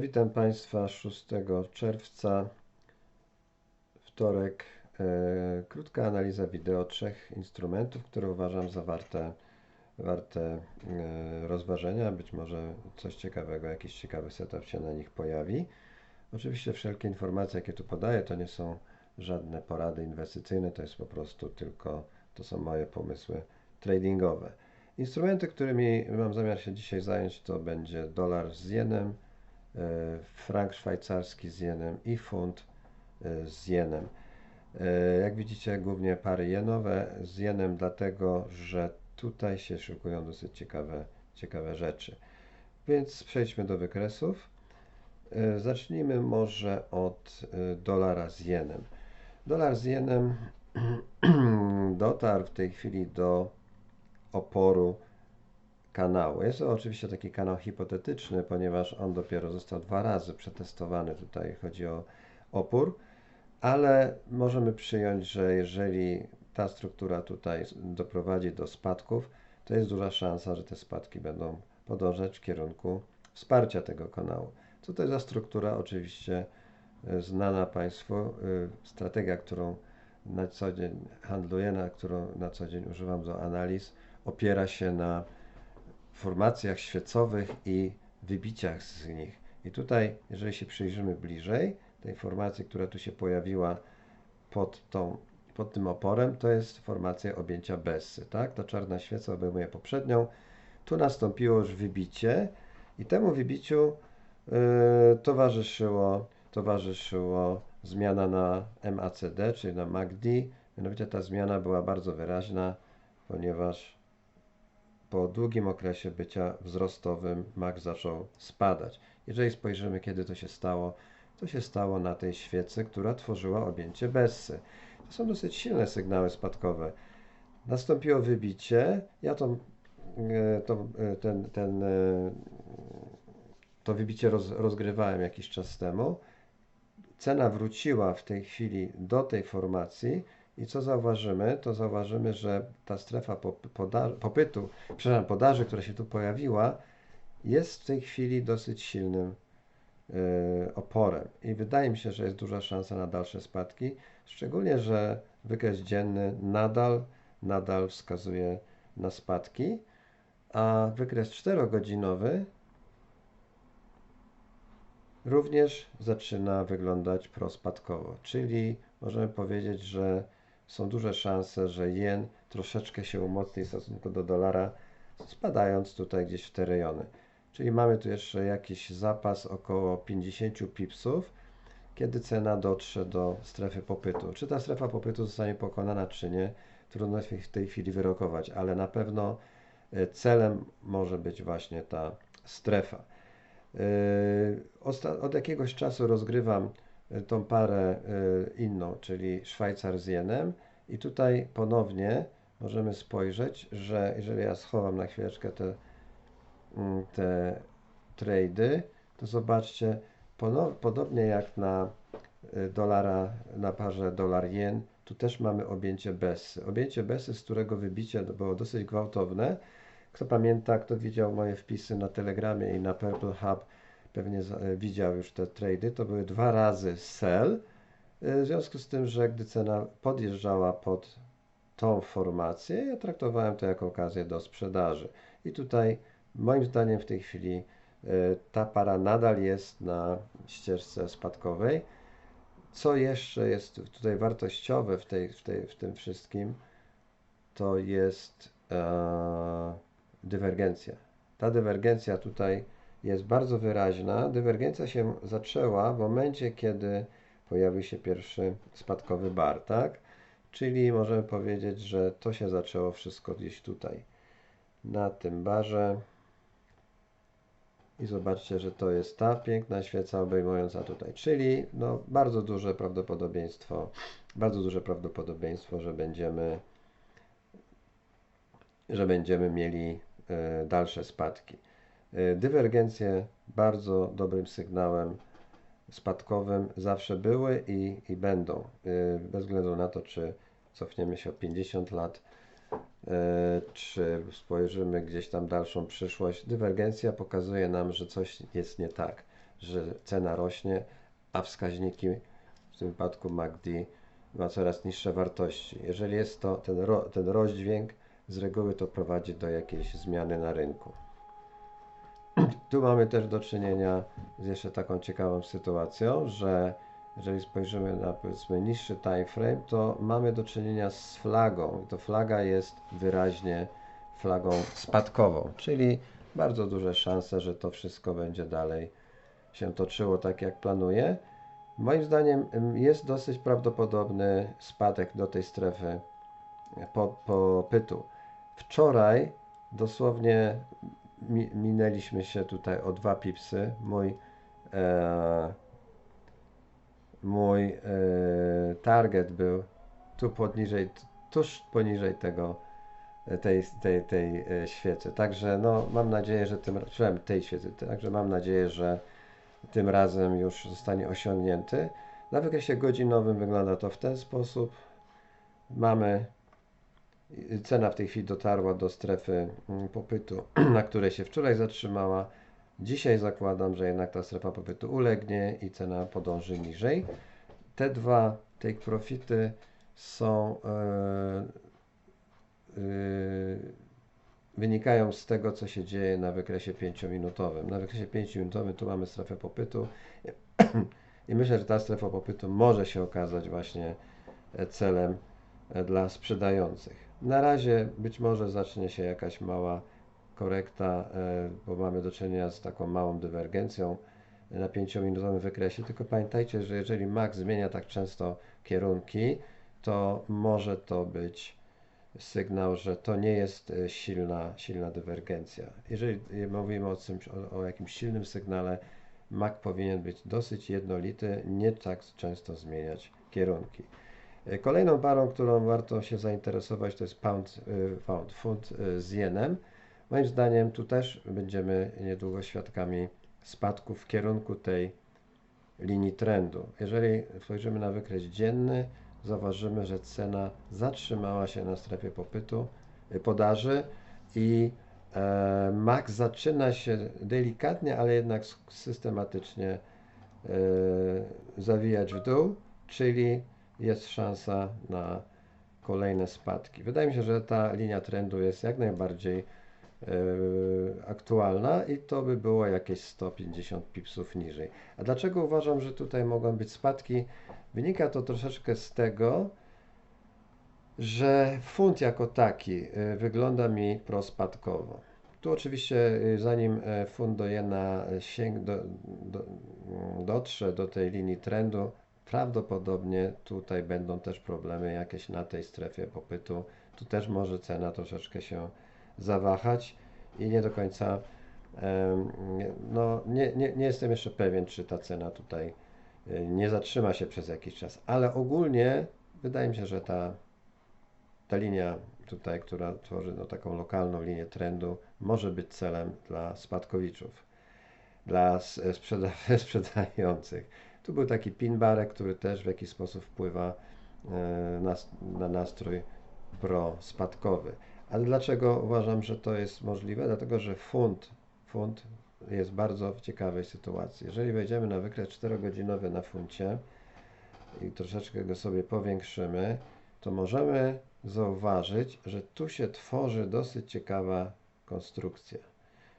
Witam Państwa 6 czerwca, wtorek. E, krótka analiza wideo trzech instrumentów, które uważam za warte, warte e, rozważenia. Być może coś ciekawego, jakiś ciekawy setup się na nich pojawi. Oczywiście wszelkie informacje, jakie tu podaję, to nie są żadne porady inwestycyjne, to jest po prostu tylko, to są moje pomysły tradingowe. Instrumenty, którymi mam zamiar się dzisiaj zająć, to będzie dolar z jenem, frank szwajcarski z jenem i funt e, z jenem. E, jak widzicie, głównie pary jenowe z jenem, dlatego że tutaj się szykują dosyć ciekawe, ciekawe rzeczy. Więc przejdźmy do wykresów. Zacznijmy może od dolara z jenem. Dolar z jenem dotarł w tej chwili do oporu kanału. Jest to oczywiście taki kanał hipotetyczny, ponieważ on dopiero został dwa razy przetestowany. Tutaj chodzi o opór, ale możemy przyjąć, że jeżeli ta struktura tutaj doprowadzi do spadków, to jest duża szansa, że te spadki będą podążać w kierunku wsparcia tego kanału. Co to jest za struktura? Oczywiście e, znana Państwu e, strategia, którą na co dzień handluję, na którą na co dzień używam do analiz opiera się na formacjach świecowych i wybiciach z nich. I tutaj, jeżeli się przyjrzymy bliżej, tej formacji, która tu się pojawiła pod, tą, pod tym oporem, to jest formacja objęcia Bessy. Tak? Ta czarna świeca obejmuje poprzednią. Tu nastąpiło już wybicie i temu wybiciu yy, towarzyszyło, towarzyszyło zmiana na MACD, czyli na MACD. Mianowicie ta zmiana była bardzo wyraźna, ponieważ po długim okresie bycia wzrostowym MAC zaczął spadać. Jeżeli spojrzymy, kiedy to się stało, to się stało na tej świecy, która tworzyła objęcie Bessy. To są dosyć silne sygnały spadkowe. Nastąpiło wybicie. Ja to, e, to, e, ten, ten, e, to wybicie roz, rozgrywałem jakiś czas temu. Cena wróciła w tej chwili do tej formacji i co zauważymy? To zauważymy, że ta strefa popytu, przepraszam, podaży, która się tu pojawiła, jest w tej chwili dosyć silnym yy, oporem. I wydaje mi się, że jest duża szansa na dalsze spadki, szczególnie, że wykres dzienny nadal, nadal wskazuje na spadki, a wykres 4-godzinowy również zaczyna wyglądać prospadkowo, czyli możemy powiedzieć, że są duże szanse, że jen troszeczkę się umocni w stosunku do dolara, spadając tutaj gdzieś w te rejony. Czyli mamy tu jeszcze jakiś zapas około 50 pipsów, kiedy cena dotrze do strefy popytu. Czy ta strefa popytu zostanie pokonana, czy nie, trudno w tej chwili wyrokować, ale na pewno e, celem może być właśnie ta strefa. E, od jakiegoś czasu rozgrywam tą parę y, inną, czyli Szwajcar z jenem. I tutaj ponownie możemy spojrzeć, że jeżeli ja schowam na chwileczkę te, mm, te trady, to zobaczcie, podobnie jak na y, dolara, na parze dolar-jen, tu też mamy objęcie Bessy. Objęcie Bessy, z którego wybicie było dosyć gwałtowne. Kto pamięta, kto widział moje wpisy na Telegramie i na Purple Hub, pewnie e, widział już te trady, to były dwa razy sell, e, w związku z tym, że gdy cena podjeżdżała pod tą formację, ja traktowałem to jako okazję do sprzedaży. I tutaj moim zdaniem w tej chwili e, ta para nadal jest na ścieżce spadkowej. Co jeszcze jest tutaj wartościowe w, tej, w, tej, w tym wszystkim, to jest e, dywergencja. Ta dywergencja tutaj jest bardzo wyraźna. Dywergencja się zaczęła w momencie, kiedy pojawił się pierwszy spadkowy bar, tak? Czyli możemy powiedzieć, że to się zaczęło wszystko gdzieś tutaj, na tym barze. I zobaczcie, że to jest ta piękna świeca obejmująca tutaj. Czyli no, bardzo duże prawdopodobieństwo, bardzo duże prawdopodobieństwo, że będziemy, że będziemy mieli y, dalsze spadki. E, dywergencje bardzo dobrym sygnałem spadkowym zawsze były i, i będą, e, bez względu na to, czy cofniemy się o 50 lat, e, czy spojrzymy gdzieś tam dalszą przyszłość. Dywergencja pokazuje nam, że coś jest nie tak, że cena rośnie, a wskaźniki, w tym wypadku MACD, ma coraz niższe wartości. Jeżeli jest to ten, ro, ten rozdźwięk, z reguły to prowadzi do jakiejś zmiany na rynku. Tu mamy też do czynienia z jeszcze taką ciekawą sytuacją, że jeżeli spojrzymy na powiedzmy niższy time frame, to mamy do czynienia z flagą. To flaga jest wyraźnie flagą spadkową, czyli bardzo duże szanse, że to wszystko będzie dalej się toczyło tak jak planuje. Moim zdaniem jest dosyć prawdopodobny spadek do tej strefy popytu. Wczoraj dosłownie minęliśmy się tutaj o dwa pipsy. Mój e, mój e, target był tu poniżej, tuż poniżej tego tej, tej, tej e, świecy. Także no, mam nadzieję, że tym razem tej świecy, także mam nadzieję, że tym razem już zostanie osiągnięty. Na wykresie godzinowym wygląda to w ten sposób. Mamy cena w tej chwili dotarła do strefy mm, popytu, na której się wczoraj zatrzymała. Dzisiaj zakładam, że jednak ta strefa popytu ulegnie i cena podąży niżej. Te dwa take profity są yy, yy, wynikają z tego, co się dzieje na wykresie 5-minutowym. Na wykresie 5-minutowym tu mamy strefę popytu i myślę, że ta strefa popytu może się okazać właśnie e, celem dla sprzedających. Na razie być może zacznie się jakaś mała korekta, e, bo mamy do czynienia z taką małą dywergencją na 5-minutowym wykresie. Tylko pamiętajcie, że jeżeli Max zmienia tak często kierunki, to może to być sygnał, że to nie jest e, silna, silna dywergencja. Jeżeli mówimy o, czymś, o, o jakimś silnym sygnale, Mac powinien być dosyć jednolity, nie tak często zmieniać kierunki. Kolejną parą, którą warto się zainteresować, to jest pound, pound funt z jenem. Moim zdaniem tu też będziemy niedługo świadkami spadku w kierunku tej linii trendu. Jeżeli spojrzymy na wykres dzienny, zauważymy, że cena zatrzymała się na strefie popytu, y, podaży i e, zaczyna się delikatnie, ale jednak systematycznie e, zawijać w dół, czyli jest szansa na kolejne spadki. Wydaje mi się, że ta linia trendu jest jak najbardziej E, aktualna i to by było jakieś 150 pipsów niżej. A dlaczego uważam, że tutaj mogą być spadki? Wynika to troszeczkę z tego, że funt jako taki e, wygląda mi prospadkowo. Tu oczywiście e, zanim funt do jena sięg, do, do, dotrze do tej linii trendu, prawdopodobnie tutaj będą też problemy jakieś na tej strefie popytu. Tu też może cena troszeczkę się zawahać i nie do końca no, nie, nie, nie jestem jeszcze pewien, czy ta cena tutaj e, nie zatrzyma się przez jakiś czas, ale ogólnie wydaje mi się, że ta, ta linia tutaj, która tworzy no, taką lokalną linię trendu, może być celem dla spadkowiczów, dla sprzeda sprzedających. Tu był taki pin barek, który też w jakiś sposób wpływa e, na, na nastrój pro-spadkowy. Ale dlaczego uważam, że to jest możliwe? Dlatego, że funt, funt jest bardzo w ciekawej sytuacji. Jeżeli wejdziemy na wykres 4-godzinowy na funcie i troszeczkę go sobie powiększymy, to możemy zauważyć, że tu się tworzy dosyć ciekawa konstrukcja.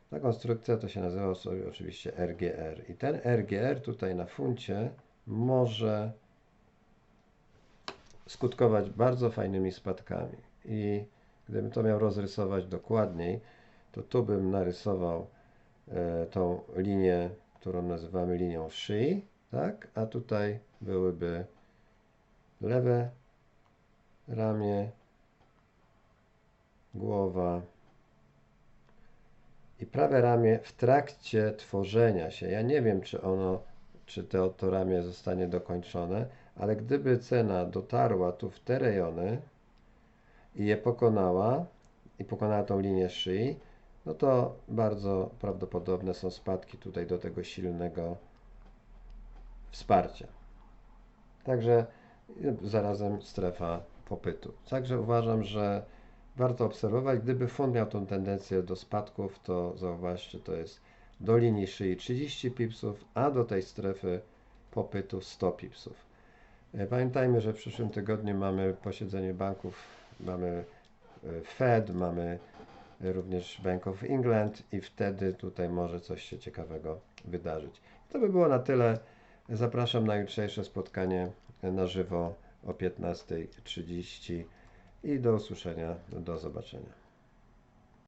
Ta konstrukcja to się nazywa sobie oczywiście RGR. I ten RGR tutaj na funcie może skutkować bardzo fajnymi spadkami. I Gdybym to miał rozrysować dokładniej, to tu bym narysował e, tą linię, którą nazywamy linią szyi, tak? A tutaj byłyby lewe ramię, głowa i prawe ramię w trakcie tworzenia się. Ja nie wiem, czy ono, czy to, to ramię zostanie dokończone, ale gdyby cena dotarła tu w te rejony, i je pokonała i pokonała tą linię szyi, no to bardzo prawdopodobne są spadki tutaj do tego silnego wsparcia. Także zarazem strefa popytu. Także uważam, że warto obserwować. Gdyby fund miał tą tendencję do spadków, to zauważcie, to jest do linii szyi 30 pipsów, a do tej strefy popytu 100 pipsów. E, Pamiętajmy, że w przyszłym tygodniu mamy posiedzenie banków, mamy e, Fed, mamy również Bank of England i wtedy tutaj może coś się ciekawego wydarzyć. To by było na tyle. Zapraszam na jutrzejsze spotkanie na żywo o 15.30 i do usłyszenia, do zobaczenia.